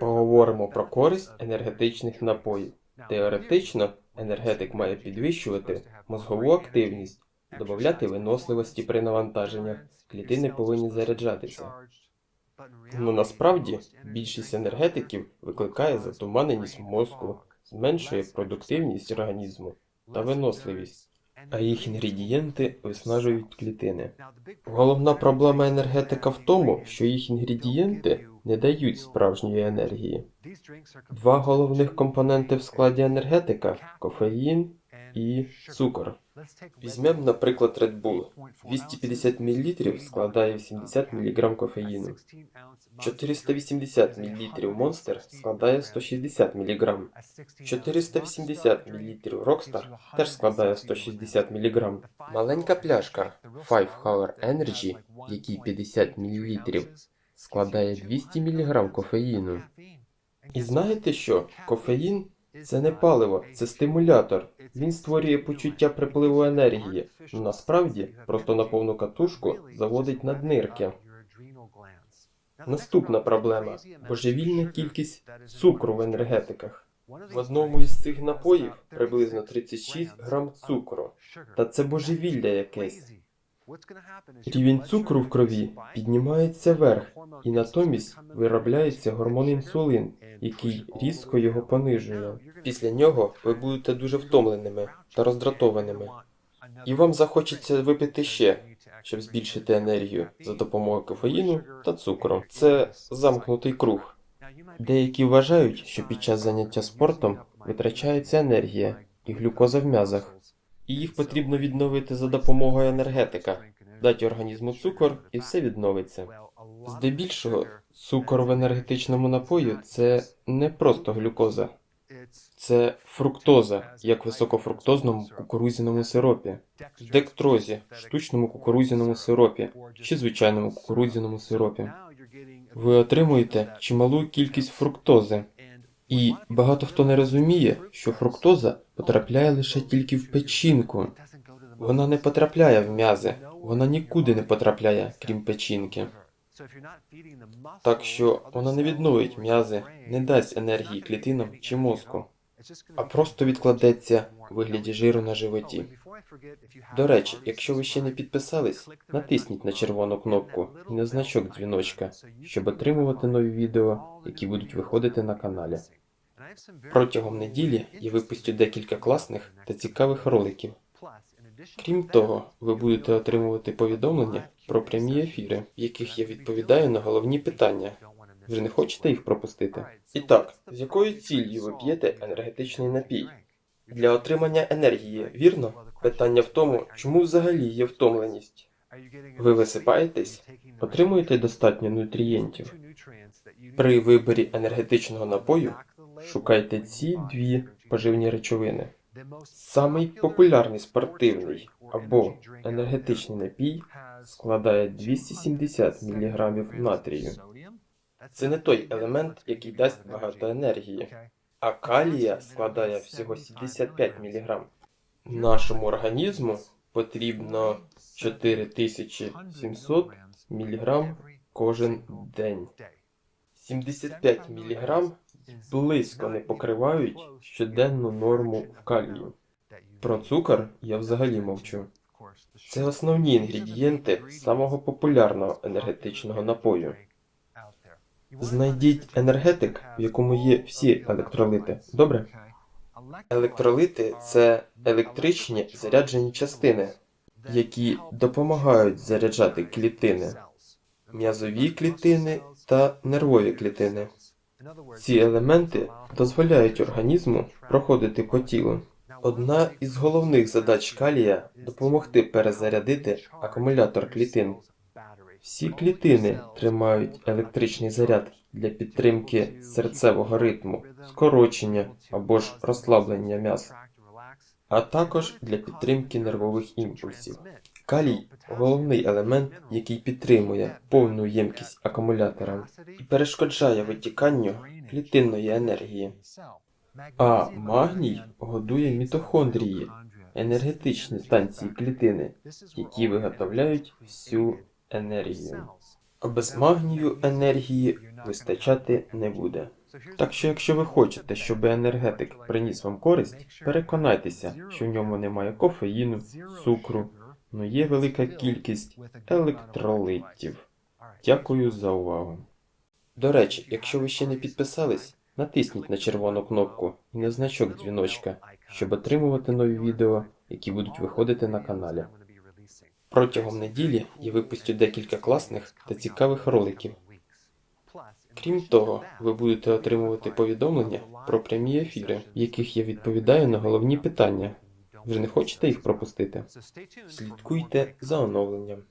Поговоримо про користь енергетичних напоїв. Теоретично, енергетик має підвищувати мозгову активність, додати виносливості при навантаженнях. Клітини повинні заряджатися. Ну насправді більшість енергетиків викликає затуманеність мозку, зменшує продуктивність організму та виносливість, а їх інгредієнти виснажують клітини. Головна проблема енергетика в тому, що їх інгредієнти не дають справжньої енергії. Два головних компоненти в складі енергетика кофеїн і цукор. Візьмемо, наприклад, Red Bull. 250 мл складає 70 мг кофеїну. 480 мл Monster складає 160 мг. 480 мл Rockstar теж складає 160 мг. Маленька пляшка 5 Hour Energy, якій 50 мл, складає 200 мг кофеїну. І знаєте що? Кофеїн це не паливо, це стимулятор. Він створює почуття припливу енергії. Ну, насправді просто на повну катушку заводить наднирки. Наступна проблема божевільна кількість цукру в енергетиках. В одному із цих напоїв приблизно 36 грам цукру. Та це божевілля якесь. Рівень цукру в крові піднімається вверх, і натомість виробляється гормон інсулин, який різко його понижує. Після нього ви будете дуже втомленими та роздратованими, і вам захочеться випити ще, щоб збільшити енергію за допомогою кофеїну та цукру. Це замкнутий круг. Деякі вважають, що під час заняття спортом витрачається енергія і глюкоза в м'язах, і їх потрібно відновити за допомогою енергетика. Дати організму цукор і все відновиться. Здебільшого, цукор в енергетичному напої це не просто глюкоза, це фруктоза, як в високофруктозному кукурудзяному сиропі, дектрозі, штучному кукурудзяному сиропі чи звичайному кукурудзяному сиропі. Ви отримуєте чималу кількість фруктози, і багато хто не розуміє, що фруктоза потрапляє лише тільки в печінку. Вона не потрапляє в м'язи, вона нікуди не потрапляє, крім печінки. Так що вона не відновить м'язи, не дасть енергії клітинам чи мозку, а просто відкладеться у вигляді жиру на животі. До речі, якщо ви ще не підписались, натисніть на червону кнопку і на значок дзвіночка, щоб отримувати нові відео, які будуть виходити на каналі. Протягом неділі я випустю декілька класних та цікавих роликів. Крім того, ви будете отримувати повідомлення про прямі ефіри, в яких я відповідаю на головні питання. Ви не хочете їх пропустити? І так, з якою ціллю ви п'єте енергетичний напій? Для отримання енергії, вірно? Питання в тому, чому взагалі є втомленість. Ви висипаєтесь, отримуєте достатньо нутрієнтів. При виборі енергетичного напою шукайте ці дві поживні речовини. Самий популярний спортивний або енергетичний напій складає 270 мг натрію. Це не той елемент, який дасть багато енергії, а калія складає всього 75 мг. Нашому організму потрібно 4700 мг кожен день. 75 мг близько не покривають щоденну норму в калію. Про цукор я взагалі мовчу. Це основні інгредієнти самого популярного енергетичного напою. Знайдіть енергетик, в якому є всі електролити. Добре? Електролити це електричні заряджені частини, які допомагають заряджати клітини, м'язові клітини та нервові клітини. Ці елементи дозволяють організму проходити по тілу. Одна із головних задач калія допомогти перезарядити акумулятор клітин. Всі клітини тримають електричний заряд для підтримки серцевого ритму, скорочення або ж розслаблення м'яз, а також для підтримки нервових імпульсів. Калій головний елемент, який підтримує повну ємкість акумулятора і перешкоджає витіканню клітинної енергії. А магній годує мітохондрії, енергетичні станції клітини, які виготовляють всю енергію. А без магнію енергії вистачати не буде. Так що, якщо ви хочете, щоб енергетик приніс вам користь, переконайтеся, що в ньому немає кофеїну, цукру, але є велика кількість електролитів. Дякую за увагу. До речі, якщо ви ще не підписались, натисніть на червону кнопку і на значок дзвіночка, щоб отримувати нові відео, які будуть виходити на каналі. Протягом неділі я випустю декілька класних та цікавих роликів. Крім того, ви будете отримувати повідомлення про прямі ефіри, в яких я відповідаю на головні питання. Ви ж не хочете їх пропустити? Слідкуйте за оновленням.